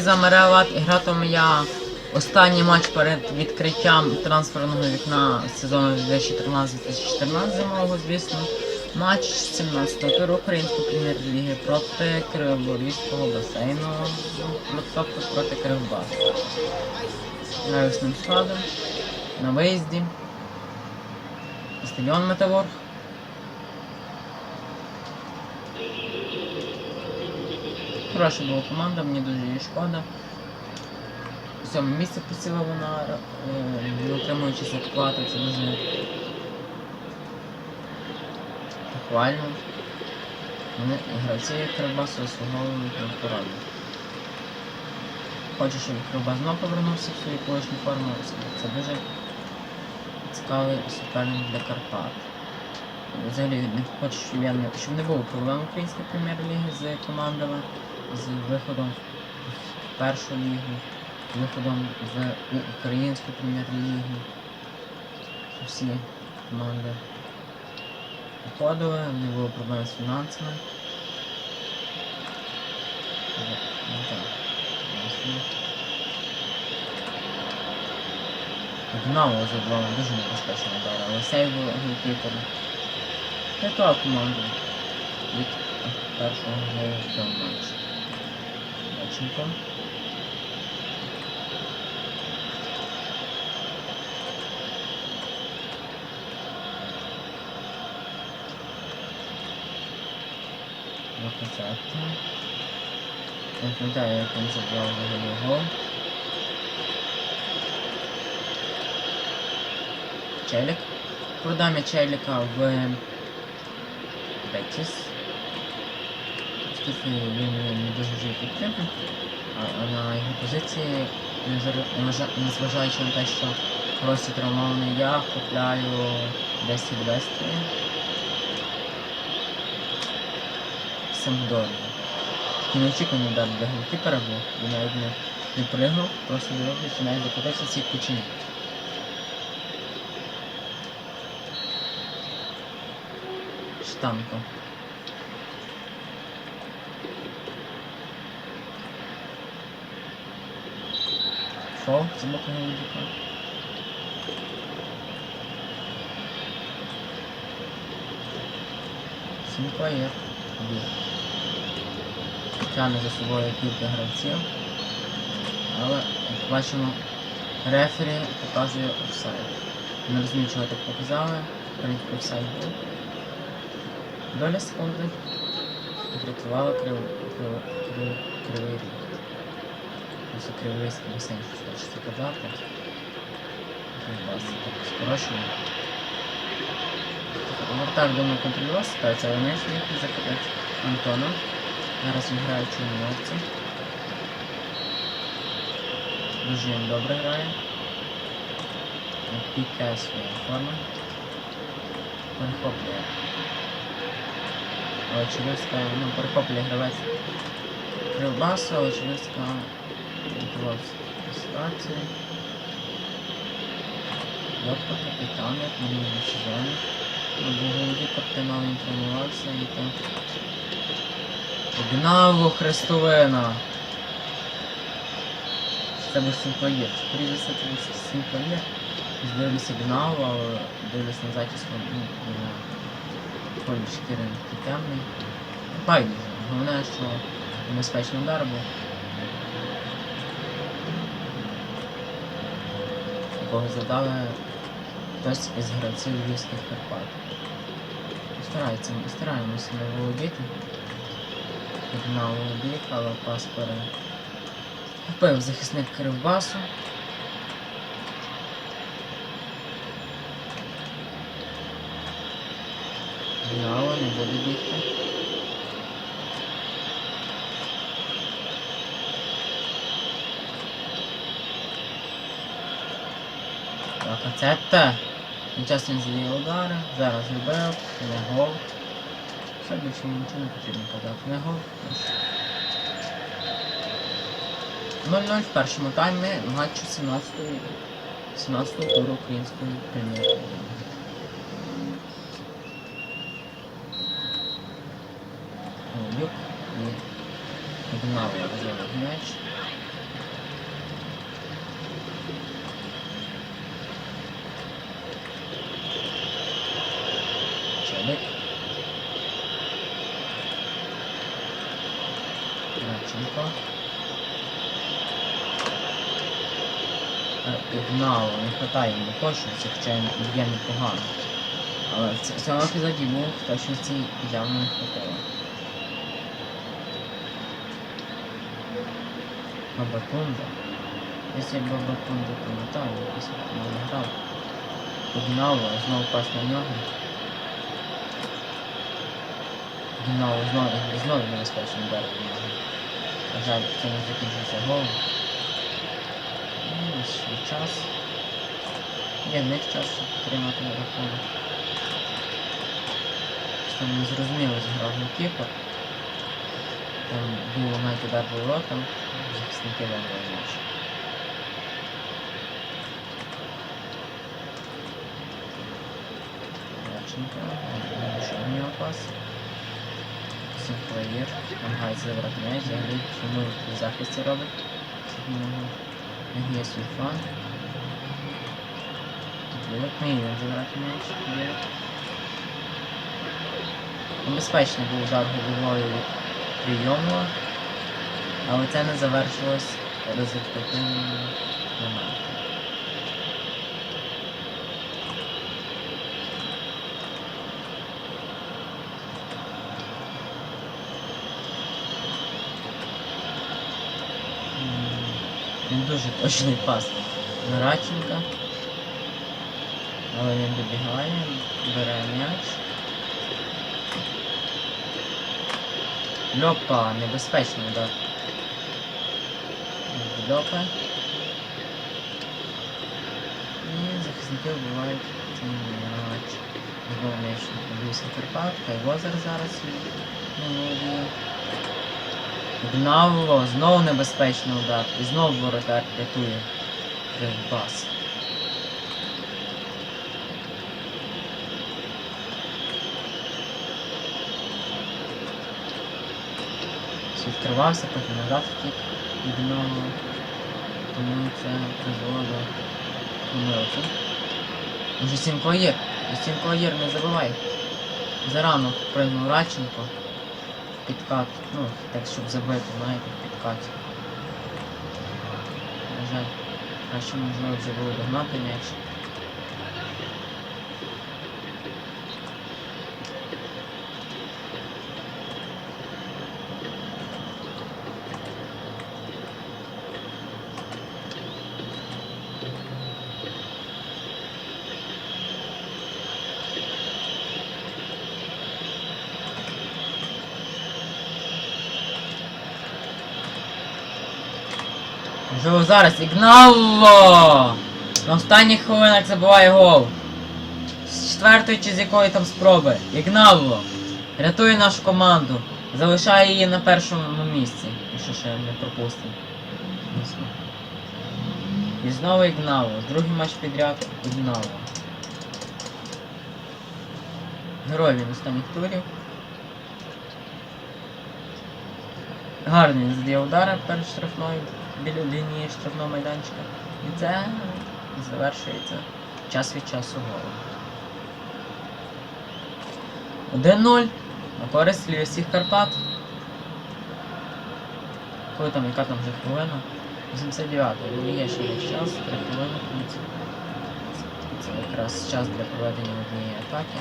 Замереват і гратиму я останній матч перед відкриттям трансферного вікна сезону 2013-2014 зимового, звісно. Матч 17-го туру Української прем'єр-ліги проти Криворізького басейну, ну, тобто проти Кривбасу. З складом на виїзді. Стадіон Метаворг. Хороша була команда, мені дуже її шкода. В цьому місці посіла вона, е, отримуючи зарплати, це дуже похвально. Вони гравці Кривбасу заслуговують на пораду. Хочу, щоб Кривбас знову повернувся в свою колишню форму, це дуже цікавий суперник для Карпат. Взагалі не хочу, щоб, я не, щоб не було проблем української прем'єр-ліги з командами, з виходом в першу лігу, виходом в українську прем'єр-лігу. Всі команди виходили, не було проблем з фінансами. Динамо забрало дуже небезпечно удар, але сейв голкіпера. Рятував команду від першого голу цьому матчі. Баченко. Локацетта. Я не пам'ятаю, як він забрав взагалі гол. Челік. Продам я Челіка в Бетіс. Оскільки він не дуже вже підтримує. А, на його позиції, незважаючи на те, що Росі травмований, я купляю 10 200 Самдорію. Такий неочікуваний для голкіпера був. Він навіть не, не пригнув, просто дивився, що навіть докотився всіх починів. Штанко. Боку голубіка. Сімпаєр. Біг. Тягне за собою кілька гравців. Але, як бачимо, рефері показує офсайд. Не розумію, чого так показали. Принципі, офсайд був. Доля секунди врятувала крив... крив... крив... кривий ріг. Кривийський басейн, що хочеться казати. Кривбас, так скорочено. Вратар, думаю, контролював ситуацію, але не зміг закидати Антона. Зараз він грає в чорноморці. Дуже він добре грає. Пікає свою форму. Перехоплює. Челюська, ну, перехоплює гравець Кривбасу, але Челюська готував ситуацію. Лопа капітан, як в минулому сезоні. Ну, був голубі капітана, він тренувався і там. Гнаву Хрестовина! Це був симпоєр. Скоріше це був симпоєр. Дивлюся Гнаву, але дивлюсь на зачіску, ну, на такий темний. Байдуже. Головне, що небезпечний удар був. Задали хтось із гравців Львівських Карпат. Старається, стараємося не володіти. Гнав володів, але пас пере. Купив захисник Кривбасу. Гнало, не буде бігти. Лакацетта. Час він задає удари. Зараз любив. Не гол. Все більше нічого не потрібно казати. Не гол. 0-0 в першому таймі матчу 17-ї 17-го туру української прем'єр-ліги. Голубюк і Гнав розвивав м'яч. Медик. Радченко. Гнало, не хватає йому точності, хоча б'є непогано. Але в цьому епізоді був точності явно не хватило. Бабакунда. Якщо я Бабакунда пам'ятаю, якось не грав. Гнало, знову пас на нього. Гнало, знову, знову небезпечний удар. На жаль, це не закінчився гол. Ну, свій час. Є в них час, щоб підтримати рахунок. Що Там не зрозуміло зіграв Нікіпер. Там був навіть удар воротом, захисники виграли матч. Левченко, ще в нього пас. Сінклеєр, намагається забрати м'яч, взагалі чому в захисті робить. Є свій фан. Білик не йде забрати м'яч. Небезпечний був удар головою від прийому, але це не завершилось результативним моментом. Він дуже точний пас на Радченка. Але він добігає, бере м'яч. Льопа, небезпечний удар. Льопа. І захисники вбивають цей м'яч. Знову м'яч відбувся Карпат, Кайвозер зараз. Гнавло, знову небезпечний удар. І знову воротар рятує Кривбас. Відкривався, потім назад втік від нього. Тому це призвело до помилки. Уже. Сім колір не забувай. Зарано прийняв Радченко. Підкат. Ну, так щоб забити, знаєте, підкат. На жаль, краще можливо вже було догнати м'яч. Можливо зараз Ігнало! На останніх хвилинах забиває гол. З четвертої чи з якої там спроби. Ігнало! Рятує нашу команду. Залишає її на першому місці. Якщо ще не пропустимо. І знову Ігнало. Другий матч підряд Ігнало. Герой він останніх турів. Гарний задає удари перед штрафною біля лінії штрафного майданчика. І це завершується час від часу голом. 1-0 на користь львівських Карпат. Коли там, яка там вже хвилина? 89 Ну, є ще є час, 3 хвилини. Це якраз час для проведення однієї атаки,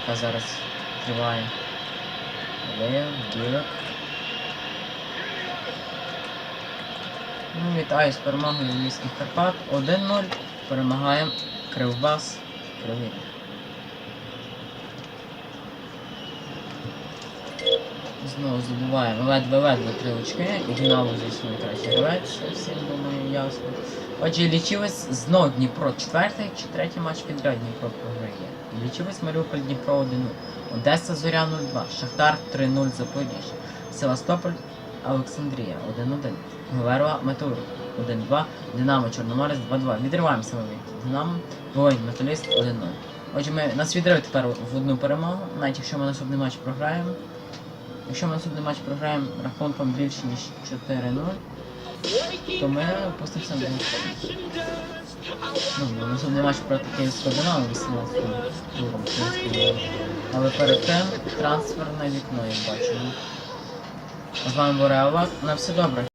яка зараз триває. Лев, Білик. Вітаю з перемогою Львівських Карпат. 1-0. Перемагаємо Кривбас. Кривий. Знову здобуваємо ледве-ледве три очки. І Дінамо, звісно, найкращий гравець, всім думаю, ясно. Отже, лічилось знов Дніпро четвертий чи третій матч підряд Дніпро програє. Лічилось Маріуполь Дніпро 1-0. Одеса Зоря 0-2, Шахтар 3-0 Запоріжжя, Севастополь Олександрія 1-1, Говерла Метеор 1-2, Динамо Чорноморець 2-2. Відриваємося ми від Динамо, Волинь Металіст 1-0. Отже, ми нас відрив тепер в одну перемогу, навіть якщо ми наступний матч програємо. Якщо ми наступний матч програємо рахунком більше ніж 4-0, то ми опустимося другу. Ну, наступний матч проти Київського Динамо 18 туром. Але перед тим трансферне вікно, як бачимо. З вами був. На все добре.